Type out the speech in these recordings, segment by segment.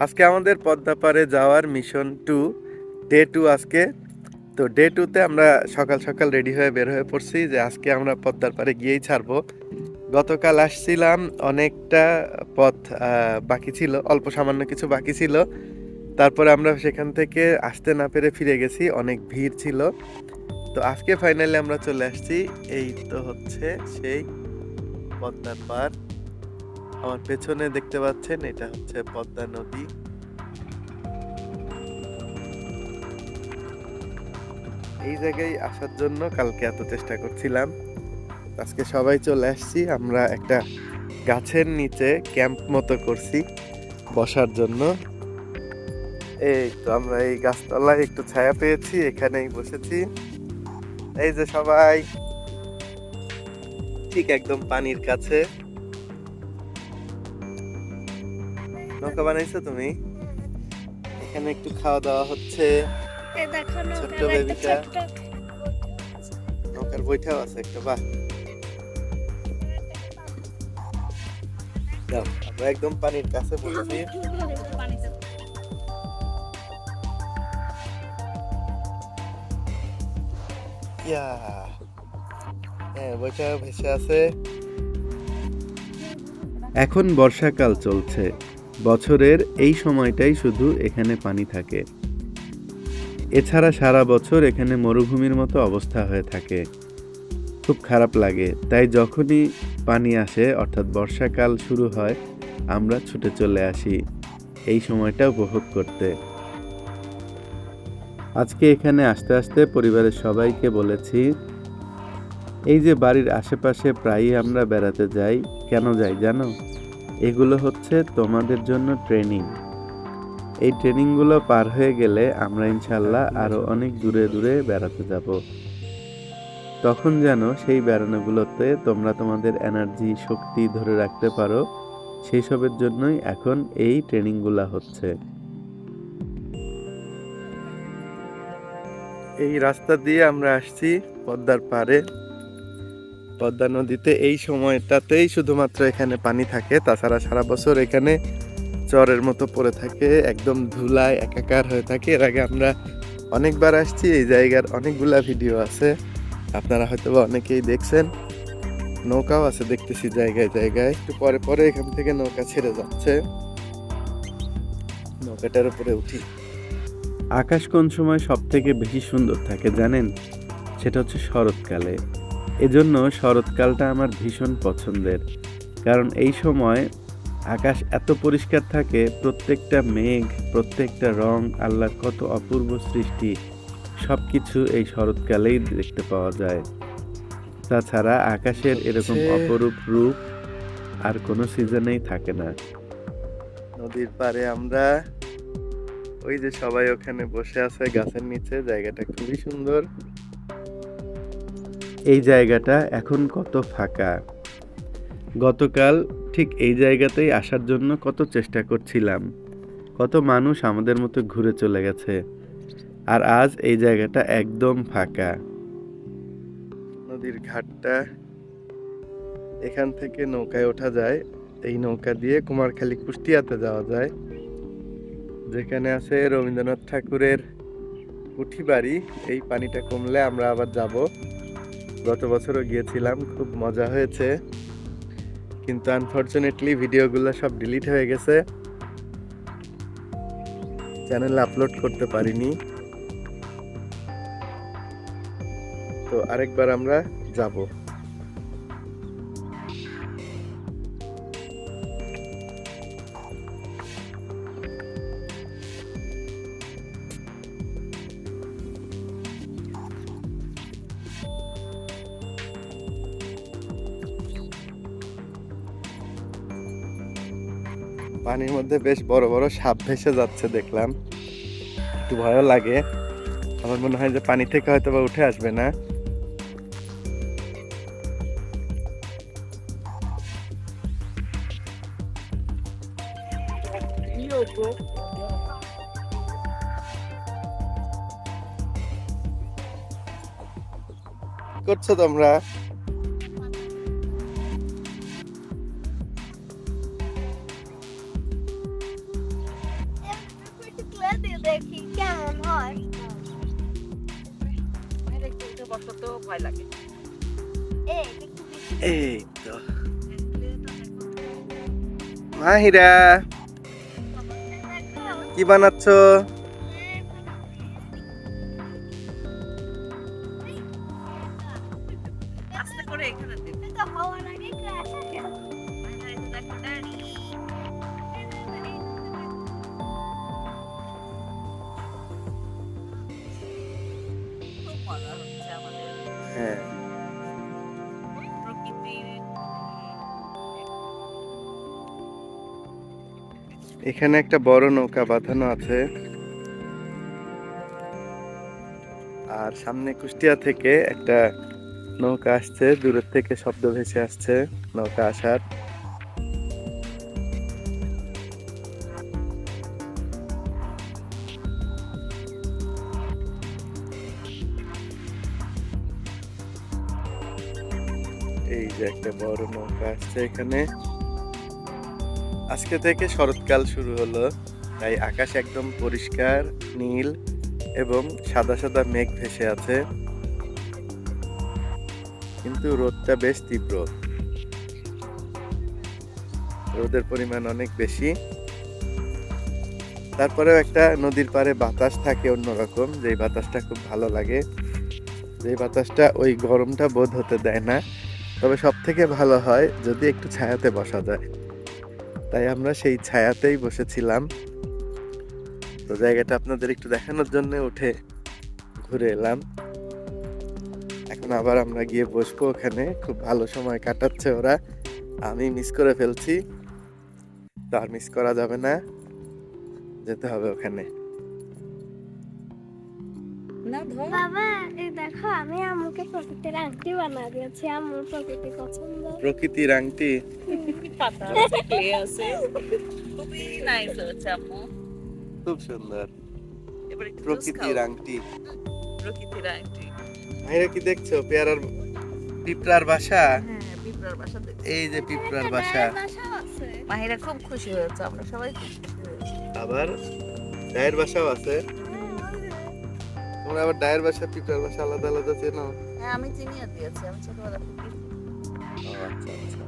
আজকে আমাদের পদ্মাপাড়ে যাওয়ার মিশন টু ডে টু আজকে। তো ডে টুতে আমরা সকাল সকাল রেডি হয়ে বের হয়ে পড়ছি যে আজকে আমরা পদ্মার পাড়ে গিয়েই ছাড়বো। গতকাল আসছিলাম, অনেকটা পথ বাকি ছিল, অল্প সামান্য কিছু বাকি ছিল। তারপরে আমরা সেখান থেকে আসতে না পেরে ফিরে গেছি, অনেক ভিড় ছিল। তো আজকে ফাইনালি আমরা চলে আসছি, এই তো হচ্ছে সেই পদ্মার পাড় আমার পেছনে দেখতে পাচ্ছেন, এটা হচ্ছে পদ্মা নদী। এই জায়গায় আসার জন্য কালকে এত চেষ্টা করছিলাম। আজকে সবাই চলে আসছি, আমরা একটা গাছের নিচে ক্যাম্প মতো করছি বসার জন্য। এই তো আমরা এই গাছতলায় একটু ছায়া পেয়েছি, এখানেই বসেছি। এই যে সবাই, ঠিক একদম পানির কাছে। নৌকা বানাইছো তুমি? এখানে একটু খাওয়া দাওয়া হচ্ছে। ছোট্ট বেবিটা। নৌকার বইটাও আছে একটা বাহ। আমরা একদম পানির কাছে বসেছি হ্যাঁ বইটা ভেসে আছে। এখন বর্ষাকাল চলছে। বছরের এই সময়টাই শুধু এখানে পানি থাকে। এছাড়া সারা বছর এখানে মরুভূমির মতো অবস্থা হয়ে থাকে। খুব খারাপ লাগে, তাই যখনই পানি আসে, অর্থাৎ বর্ষাকাল শুরু হয়, আমরা ছুটে চলে আসি এই সময়টা উপভোগ করতে। আজকে এখানে আসতে আসতে পরিবারের সবাইকে বলেছি, এই যে বাড়ির আশেপাশে প্রায়ই আমরা বেড়াতে যাই, কেন যাই জানো? এগুলো হচ্ছে তোমাদের জন্য ট্রেনিং এই ট্রেনিংগুলো পার হয়ে গেলে আমরা ইনশাল্লাহ আরও অনেক দূরে দূরে বেড়াতে যাব। তখন যেন সেই বেড়ানোগুলোতে তোমরা তোমাদের এনার্জি শক্তি ধরে রাখতে পারো সেই সবের জন্যই এখন এই ট্রেনিংগুলো হচ্ছে। এই রাস্তা দিয়ে আমরা আসছি পদ্মার পাড়ে। পদ্মা নদীতে এই সময়টাতেই শুধুমাত্র এখানে পানি থাকে। তাছাড়া সারা বছর এখানে চরের মতো পড়ে থাকে, একদম ধুলায় একাকার হয়ে থাকে। এর আগে আমরা অনেকবার আসছি, এই জায়গার অনেকগুলা ভিডিও আছে। আপনারা হয়তো অনেকেই দেখছেন। নৌকাও আছে দেখতেছি জায়গায় জায়গায়। একটু পরে পরে এখান থেকে নৌকা ছেড়ে যাচ্ছে। নৌকাটার উপরে উঠি। আকাশ কোন সময় সব থেকে বেশি সুন্দর থাকে জানেন? সেটা হচ্ছে শরৎকালে। এজন্য শরৎকালটা আমার ভীষণ পছন্দের। কারণ এই সময় আকাশ এত পরিষ্কার থাকে প্রত্যেকটা মেঘ প্রত্যেকটা রং আল্লাহর কত অপূর্ব সৃষ্টি সব কিছু এই শরৎকালেই দেখতে পাওয়া যায়। তাছাড়া আকাশের এরকম অপরূপ রূপ আর কোনো সিজনেই থাকে না। নদীর পাড়ে আমরা ওই যে সবাই ওখানে বসে আছে গাছের নিচে জায়গাটা খুবই সুন্দর। এই জায়গাটা এখন কত ফাঁকা? গতকাল ঠিক এই জায়গাতেই আসার জন্য কত চেষ্টা করছিলাম। কত মানুষ আমাদের মতো ঘুরে চলে গেছে। আর আজ এই জায়গাটা একদম ফাঁকা। নদীর ঘাটটা এখান থেকে নৌকায় ওঠা যায়। এই নৌকা দিয়ে কুমারখালী কুষ্টিয়াতে যাওয়া যায়। যেখানে আছে রবীন্দ্রনাথ ঠাকুরের কুঠি বাড়ি এই পানিটা কমলে আমরা আবার যাব। গত বছরও গিয়েছিলাম, খুব মজা হয়েছে। কিন্তু আনফর্চুনেটলি ভিডিওগুলো সব ডিলিট হয়ে গেছে। চ্যানেলে আপলোড করতে পারিনি। তো আরেকবার আমরা যাব। পানির মধ্যে বেশ বড় বড় সাপ ভেসে যাচ্ছে দেখলাম। একটু ভয়ও লাগে। আমার মনে হয় যে পানি থেকে হয়তো বা উঠে আসবে না। করছ তোমরা? ভয় লাগে। এই তো। মাহিরা। কি বানাচ্ছ? আস্তে করে এখানে এখানে একটা বড় নৌকা বাঁধানো আছে। আর সামনে কুষ্টিয়া থেকে একটা নৌকা আসছে, দূরের থেকে শব্দ ভেসে আসছে, নৌকা আসার। এই যে একটা বড় নৌকা আসছে এখানে। আজকে থেকে শরৎকাল শুরু হলো। তাই আকাশ একদম পরিষ্কার, নীল এবং সাদা সাদা মেঘ ভেসে আছে। কিন্তু রোদটা বেশ তীব্র। রোদের পরিমাণ অনেক বেশি। তারপরেও একটা নদীর পাড়ে বাতাস থাকে অন্যরকম, যেই বাতাসটা খুব ভালো লাগে। যেই বাতাসটা ওই গরমটা বোধ হতে দেয় না। তবে সব থেকে ভালো হয় যদি একটু ছায়াতে বসা যায়। তাই আমরা সেই ছায়াতেই বসেছিলাম। তো জায়গাটা আপনাদের একটু দেখানোর জন্য উঠে ঘুরে এলাম। এখন আবার আমরা গিয়ে বসবো ওখানে। খুব ভালো সময় কাটাচ্ছে ওরা। আমি মিস করে ফেলছি। তো আর মিস করা যাবে না। যেতে হবে ওখানে। না ধর। বাবা এই দেখো আমি আম্মুকে প্রকৃতির আংটি বানা দিয়েছি। আম্মুর প্রকৃতি পছন্দ। প্রকৃতির আংটি? পাতা আছে ক্লে আছে। খুবই নাইস হচ্ছে আম্মু। খুব সুন্দর। এবার প্রকৃতির আংটি। প্রকৃতির আংটি। ভাইরা কি দেখছ? পেয়ারার পিঁপড়ার বাসা? হ্যাঁ পিঁপড়ার বাসা এই যে পিঁপড়ার বাসা। মাহিরা খুব খুশি হয়েছে আমরা সবাই খুশি আবার ডায়ের বাসাও আছে। তোমরা আবার ডায়ের বাসা পিঁপড়ার বাসা আলাদা আলাদা চেনো? হ্যাঁ আমি চিনিয়ে দিয়েছি আমি ছোটবেলা থেকে আচ্ছা আচ্ছা।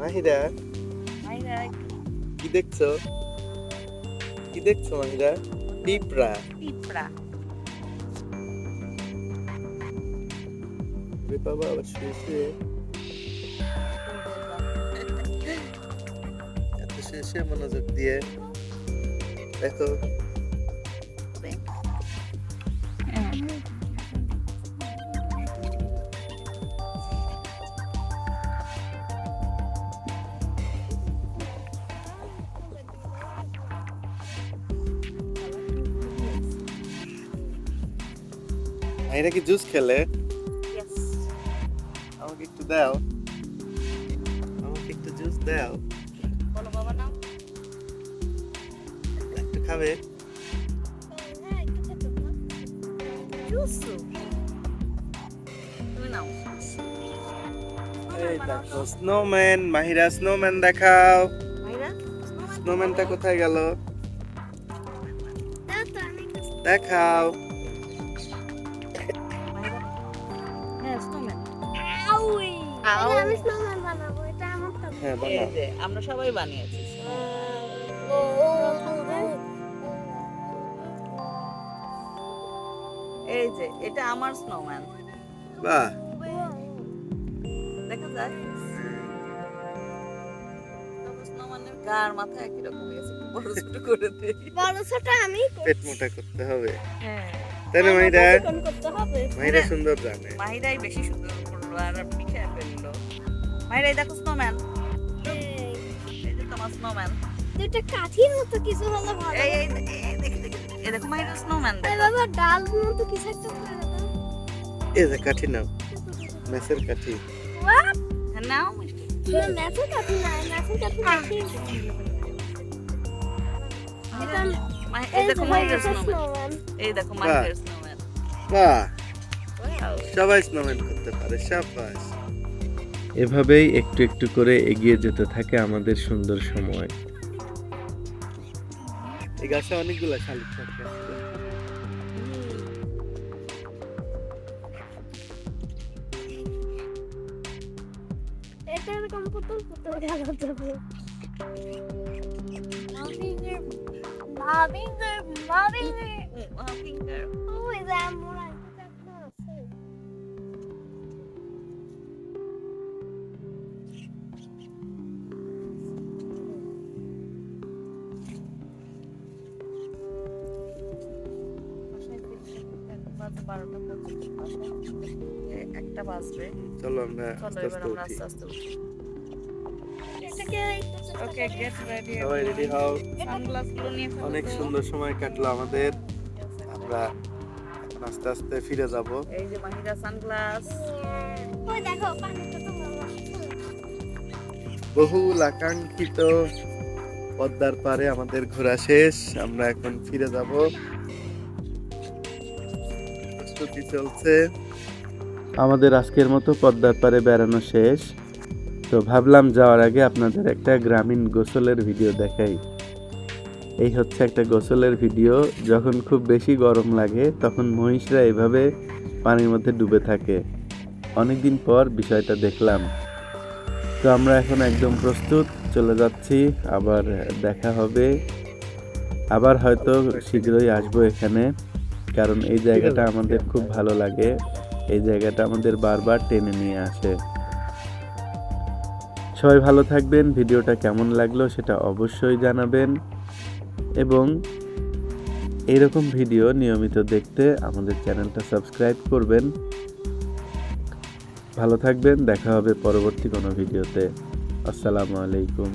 মাহিরা কি দেখছ? কি দেখছ মাহিরা? পিঁপড়া। পিঁপড়া। বাবা আবার শুয়ে শুয়ে। শুয়ে মনোযোগ দিয়ে দেখো। মাহিরা কি জুস খেলে? আমাকে একটু দাও। আমাকে একটু জুস দাও। দেখো স্নোম্যান মাহিরা স্নোম্যান দেখাও। স্নোম্যানটা কোথায় গেল? দাও তো, আমি একটু দেখাও হ্যাঁ স্নোম্যান এই যে এটা আমার স্নোম্যান বাহ। দেখা যায় গার মাথা একই রকম গেছে বড় ছোট করে দিই। বড় ছোট আমি পেট মোটা করতে হবে। হ্যাঁ। তাই না মাহিরা করতে হবে? মাহিরা সুন্দর জানে। মাহিরাই বেশি সুন্দর করল আর আপনি ফেলল। মাহিরা এই দেখো স্নোম্যান এই, যে তোমার স্নোম্যান দুইটা কাঠির মতো কিছু হলে ভালো এই দেখি স্নোম্যান দেখো। বাবা ডাল মতো কিছু একটা করে দাও। এই যে কাঠি নাও। মেসের কাঠি। হ্যাঁ, নাও। মিষ্টি না কাঠি না। ম্যাথের কাঠি নাকি এই এই দেখো যে স্নোম্যান এই দেখো মাহিরার স্নোম্যান বাহ। সবাই স্নোম্যান করতে পারে সাবাস। এভাবেই একটু একটু করে এগিয়ে যেতে থাকে আমাদের সুন্দর সময়। এই গাছে অনেকগুলা শালিক পাখি আছে। এটা এরকম পুতুল পুতুল খেলা যাবে মাভিঙ্গার মাভিঙ্গার ফিঙ্গার ওই যে আমার আরেকটা একটা বারোটা একটা বাজবে। চলো আমরা আস্তে আস্তে আস্তে আস্তে উঠি। এটাকে একটু ছোট ওকে গেট রেডি সবাই রেডি হও। সানগ্লাস নিয়ে অনেক সুন্দর সময় কাটলো আমাদের। আমরা এখন আস্তে আস্তে ফিরে যাব। এই যে মাহিরা সানগ্লাস। ওই দেখো পানিতে তো মামা বহুল আকাঙ্ক্ষিত পদ্মার পারে আমাদের ঘোরা শেষ। আমরা এখন ফিরে যাব। প্রস্তুতি চলছে। আমাদের আজকের মতো পদ্মার পারে বেড়ানো শেষ। তো ভাবলাম যাওয়ার আগে আপনাদের একটা গ্রামীণ গোসলের ভিডিও দেখাই। এই হচ্ছে একটা গোসলের ভিডিও। যখন খুব বেশি গরম লাগে, তখন মহিষরা এভাবে পানির মধ্যে ডুবে থাকে। অনেকদিন পর বিষয়টা দেখলাম। তো আমরা এখন একদম প্রস্তুত, চলে যাচ্ছি, আবার দেখা হবে। আবার হয়তো শীঘ্রই আসব এখানে। কারণ এই জায়গাটা আমাদের খুব ভালো লাগে। এই জায়গাটা আমাদের বারবার টেনে নিয়ে আসে। সবাই ভালো থাকবেন। ভিডিওটা কেমন লাগল সেটা অবশ্যই জানাবেন। এবং এইরকম ভিডিও নিয়মিত দেখতে আমাদের চ্যানেলটা সাবস্ক্রাইব করবেন। ভালো থাকবেন। দেখা হবে পরবর্তী কোনো ভিডিওতে। আসসালামু আলাইকুম।